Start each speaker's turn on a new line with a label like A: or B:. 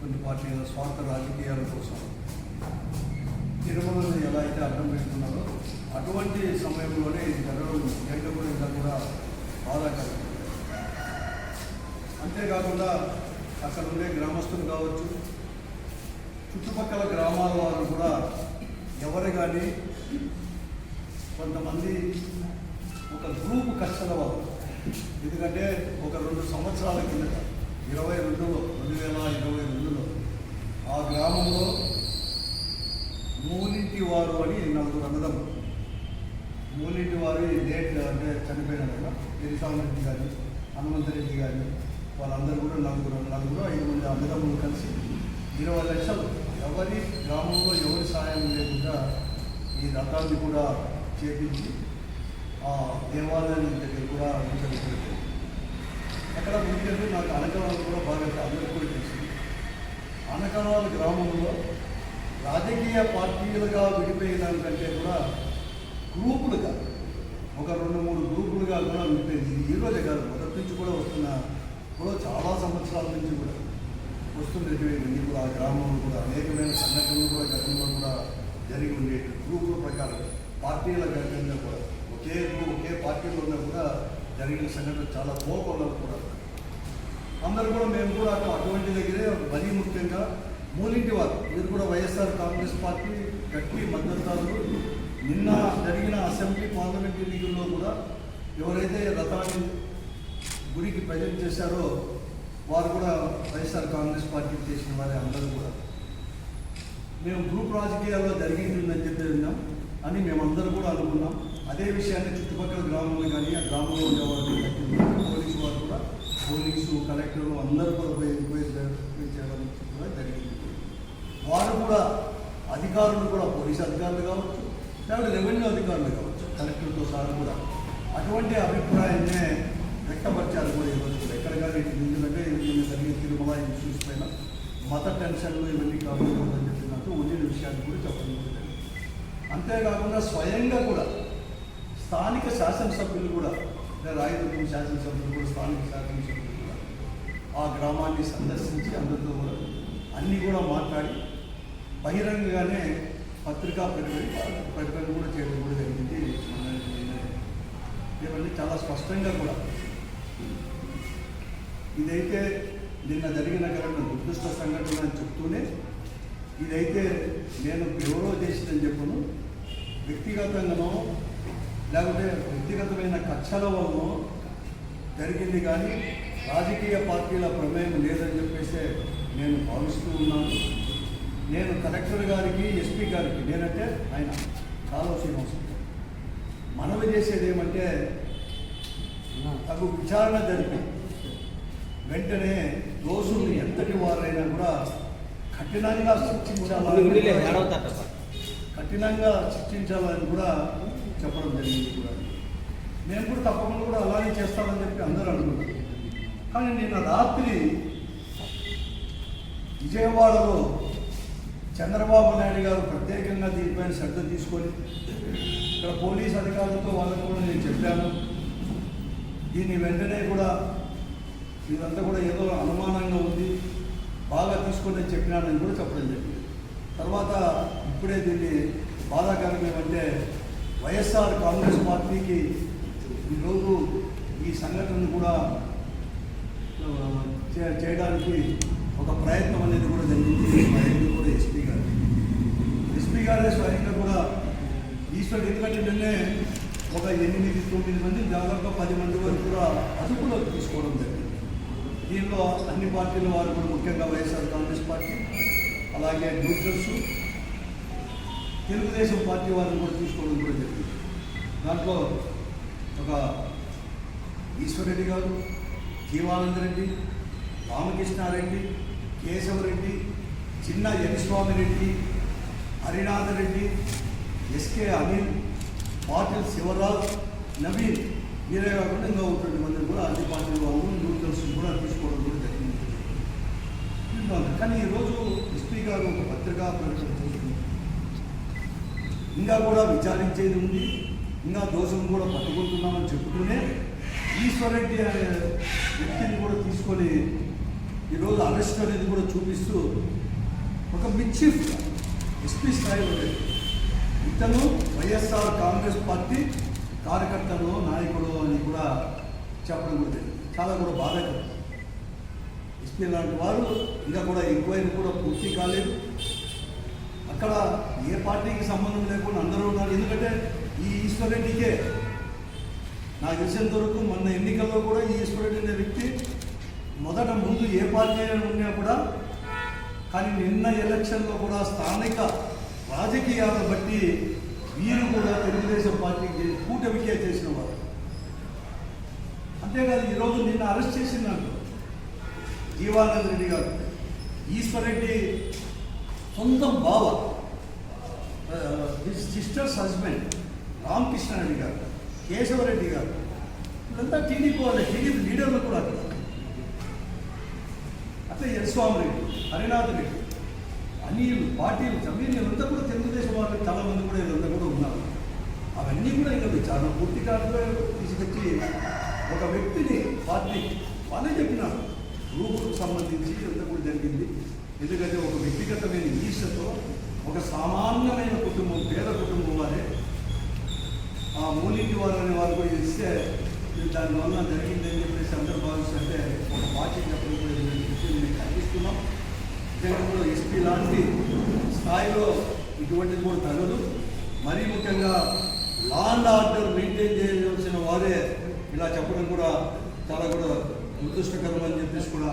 A: కొన్ని పార్టీల స్వార్థ రాజకీయాల కోసం తిరుమలను ఎలా అయితే అర్థం పెట్టుకున్నారో అటువంటి సమయంలోనే ఇది జరగడం నిజంగా కూడా ఇంకా కూడా బాధాకరం. అంతేకాకుండా అక్కడ ఉండే గ్రామస్తులు కావచ్చు చుట్టుపక్కల గ్రామాల వారు కూడా ఎవరు కానీ కొంతమంది ఒక గ్రూప్ కష్టల వారు ఎందుకంటే ఒక రెండు సంవత్సరాల కిందట ఇరవై రెండులో రెండు వేల ఇరవై రెండులో. ఆ గ్రామంలో మూలింటి వారు అని నలుగురు అన్నదం మూలింటి వారి డేట్ అంటే చనిపోయిన కదా ఎరిసామరెడ్డి గారు హనుమంతరెడ్డి గారు వాళ్ళందరూ కూడా నలుగురు నలుగురు ఐదు మంది అన్నదమ్ములు కలిసి ఇరవై లక్షలు. ఎవరి గ్రామంలో ఎవరి సహాయం లేకుండా ఈ రథాన్ని కూడా చేపించి ఆ దేవాలయం దగ్గర కూడా ఉంచడం అక్కడ ముందుకెళ్ళి నాకు అనకరాలు కూడా బాగా అందరికీ కూడా తెలిసింది అనకరాల గ్రామంలో రాజకీయ పార్టీలుగా విడిపోయిన కూడా గ్రూపులుగా ఒక రెండు మూడు గ్రూపులుగా కూడా విడిపోయింది. ఈ రోజే కాదు మొదటి నుంచి కూడా వస్తున్న కూడా చాలా సంవత్సరాల నుంచి కూడా వస్తున్నటువంటి కూడా ఆ గ్రామంలో కూడా అనేకమైన సంఘటనలు కూడా గతంలో కూడా జరిగి ఉండేవి గ్రూపుల ప్రకారం పార్టీల గతంగా కూడా ఒకే ఒకే పార్టీలో ఉన్నా కూడా జరిగిన సంఘటన చాలా కోపంలో కూడా అందరూ కూడా మేము కూడా అటు అటువంటి దగ్గరే మరీ ముఖ్యంగా మూలింటి వారు. మీరు కూడా వైఎస్ఆర్ కాంగ్రెస్ పార్టీ గట్టి మద్దతుదారులు. నిన్న జరిగిన అసెంబ్లీ పార్లమెంట్ ఎన్నికల్లో కూడా ఎవరైతే రథాన్ని గుడికి ప్రజెంట్ చేశారో వారు కూడా వైఎస్ఆర్ కాంగ్రెస్ పార్టీ చేసిన వారే అందరూ కూడా. మేము గ్రూప్ రాజకీయాల్లో జరిగిందని చెప్పి విన్నాం. అని మేమందరం కూడా అనుకున్నాం. అదే విషయాన్ని చుట్టుపక్కల గ్రామంలో కానీ ఆ గ్రామంలో ఉండేవారు వాళ్ళు పోలీసు వారు కూడా పోలీసు కలెక్టర్లు అందరూ కూడా పోయి ఎంక్వైరీ చేయడం కూడా జరిగింది. వారు కూడా అధికారులు కూడా పోలీసు అధికారులు కావచ్చు లేకపోతే రెవెన్యూ అధికారులు కావచ్చు కలెక్టర్తో సహా కూడా అటువంటి అభిప్రాయాన్నే వ్యక్తపరిచారు కూడా ఈరోజు ఎక్కడ కానీ ఎందుకంటే ఇవన్నీ జరిగిన తిరుమల ఇష్యూస్ పైన మత టెన్షన్లు ఇవన్నీ కాకూడదని చెప్పినట్టు ఉండిన విషయాన్ని కూడా చెప్పడం జరిగింది. అంతేకాకుండా స్వయంగా కూడా స్థానిక శాసనసభ్యులు కూడా అంటే రాయదుర్గం శాసనసభ్యులు కూడా స్థానిక శాసనసభ్యులు కూడా ఆ గ్రామాన్ని సందర్శించి అందరితో కూడా అన్నీ కూడా మాట్లాడి బహిరంగంగానే పత్రికా ప్రకటన ప్రకటన కూడా చేయడం కూడా జరిగింది. ఇవన్నీ చాలా స్పష్టంగా కూడా ఇదైతే నిన్న జరిగిన కరెక్ట్ దుర్దృష్ట సంఘటన అని చెప్తూనే ఇదైతే నేను ఎవరో చేసిందని చెప్పను. వ్యక్తిగతంగానో లేకపోతే వ్యక్తిగతమైన కక్షల వలన జరిగింది కానీ రాజకీయ పార్టీల ప్రమేయం లేదని చెప్పేసి నేను భావిస్తూ ఉన్నాను నేను కలెక్టర్ గారికి ఎస్పీ గారికి నేనంటే ఆయన కాలువ శ్రీనివాసరావు గారు. మనవి చేసేది ఏమంటే తగు విచారణ జరిపి వెంటనే దోషుల్ని ఎంతటి వారైనా కూడా కఠినంగా శిక్షించాలని కఠినంగా శిక్షించాలని కూడా చెప్పడం జరిగింది కూడా. నేను కూడా తప్పకుండా కూడా అలానే చేస్తానని చెప్పి అందరూ అనుకున్నారు కానీ నిన్న రాత్రి విజయవాడలో చంద్రబాబు నాయుడు గారు ప్రత్యేకంగా దీనిపైన శ్రద్ధ తీసుకొని ఇక్కడ పోలీస్ అధికారులతో వాళ్ళకు కూడా నేను చెప్పాను. దీన్ని వెంటనే కూడా ఇదంతా కూడా ఏదో అనుమానంగా ఉంది బాగా తీసుకొని చెప్పినానని కూడా చెప్పడం జరిగింది. తర్వాత ఇప్పుడే దీన్ని బాధాకరం ఏమంటే వైఎస్ఆర్ కాంగ్రెస్ పార్టీకి ఈరోజు ఈ సంఘటనను కూడా చే- చేయడానికి ఒక ప్రయత్నం అనేది కూడా జరిగింది. కూడా ఎస్పీ గారు. ఎస్పీ గారే స్వయంగా కూడా ఈశ్వర్ ఎందుకంటే నిన్నే ఒక ఎనిమిది తొమ్మిది మంది దాదాపు పది మంది వరకు కూడా అదుపులో తీసుకోవడం జరిగింది. దీనిలో అన్ని పార్టీల వారు కూడా ముఖ్యంగా వైఎస్ఆర్ కాంగ్రెస్ పార్టీ అలాగే న్యూట్రల్స్ తెలుగుదేశం పార్టీ వాళ్ళని కూడా తీసుకోవడం కూడా జరిగింది. దాంట్లో ఒక ఈశ్వరెడ్డి గారు జీవానంద రెడ్డి రామకృష్ణారెడ్డి కేశవరెడ్డి చిన్న యనిస్వామి రెడ్డి హరినాథ రెడ్డి ఎస్కే అనిల్ పాటిల్ శివరాజ్ నవీన్ వీరే కాకుండా ఇంకా ఉన్నటువంటి మంది కూడా అన్ని పార్టీల వాళ్ళు న్యూట్రల్స్ కూడా తీసుకోవడం కూడా జరిగింది. కానీ ఈరోజు ఎస్పీ గారు ఒక పత్రికా ప్రకటన చేసింది. ఇంకా కూడా విచారించేది ఉంది. ఇంకా దోషం కూడా పట్టుకుంటున్నామని చెప్తూనే ఈశ్వరెడ్డి అనే వ్యక్తిని కూడా తీసుకొని ఈరోజు అరెస్ట్ అనేది కూడా చూపిస్తూ ఒక మిచ్చిఫ్ ఎస్పీ స్థాయిలో లేదు ఇతను వైఎస్ఆర్ కాంగ్రెస్ పార్టీ కార్యకర్తలు నాయకుడు అని కూడా చెప్పడం కూడా చాలా కూడా బాధాకరం. ఎస్పీ లాంటి వారు ఇంకా కూడా ఎంక్వైరీ కూడా పూర్తి కాలేదు. అక్కడ ఏ పార్టీకి సంబంధం లేకుండా అందరూ ఉన్నారు. ఎందుకంటే ఈ ఈశ్వరెడ్డికే నాకు తెలిసినంత వరకు మొన్న ఎన్నికల్లో కూడా ఈ ఈశ్వరెడ్డి అనే వ్యక్తి మొదట ముందు ఏ పార్టీ అయినా ఉన్నా కూడా కానీ నిన్న ఎలక్షన్లో కూడా స్థానిక రాజకీయాలను బట్టి వీరు కూడా తెలుగుదేశం పార్టీకి కూటమికే చేసిన వారు. అంతేకాదు ఈరోజు నిన్న అరెస్ట్ చేసిందంటూ జీవానంద్ రెడ్డి గారు. ఈశ్వరెడ్డి సొంతం బావ. సిస్టర్స్ హస్బెండ్ రామకృష్ణ రెడ్డి గారు కేశవరెడ్డి గారు. వీళ్ళంతా టీడీపీ వాళ్ళ టీడీపీ లీడర్లు కూడా అక్కడ. అట్లా యశ్వామి రెడ్డి హరినాథ్ రెడ్డి అనిల్ పార్టీలు జమీన్ వీళ్ళంతా కూడా తెలుగుదేశం వాళ్ళు చాలా మంది కూడా వీళ్ళంతా కూడా ఉన్నారు. అవన్నీ కూడా ఇంకా చాలా పూర్తి కాలంలో తీసుకొచ్చి ఒక వ్యక్తిని పార్టీ వాళ్ళే చెప్పినారు. గ్రూపుకు సంబంధించి ఎంత కూడా జరిగింది. ఎందుకంటే ఒక వ్యక్తిగతమైన ఈశతో ఒక సామాన్యమైన కుటుంబం పేద కుటుంబం వారే ఆ మూలింటి వారు అనే వారు కూడా ఇస్తే దానివల్ల జరిగిందని చెప్పేసి అందరూ భావిస్తుంటే ఒక పార్టీ చెప్పడం కూడా ఇలాంటి మేము ఖండిస్తున్నాం. నిజంగా ఎస్పీ లాంటి స్థాయిలో ఇటువంటిది కూడా తగదు. మరీ ముఖ్యంగా లా అండ్ ఆర్డర్ మెయింటైన్ చేయవలసిన వారే ఇలా చెప్పడం కూడా చాలా కూడా దురదృష్టకరం అని చెప్పేసి కూడా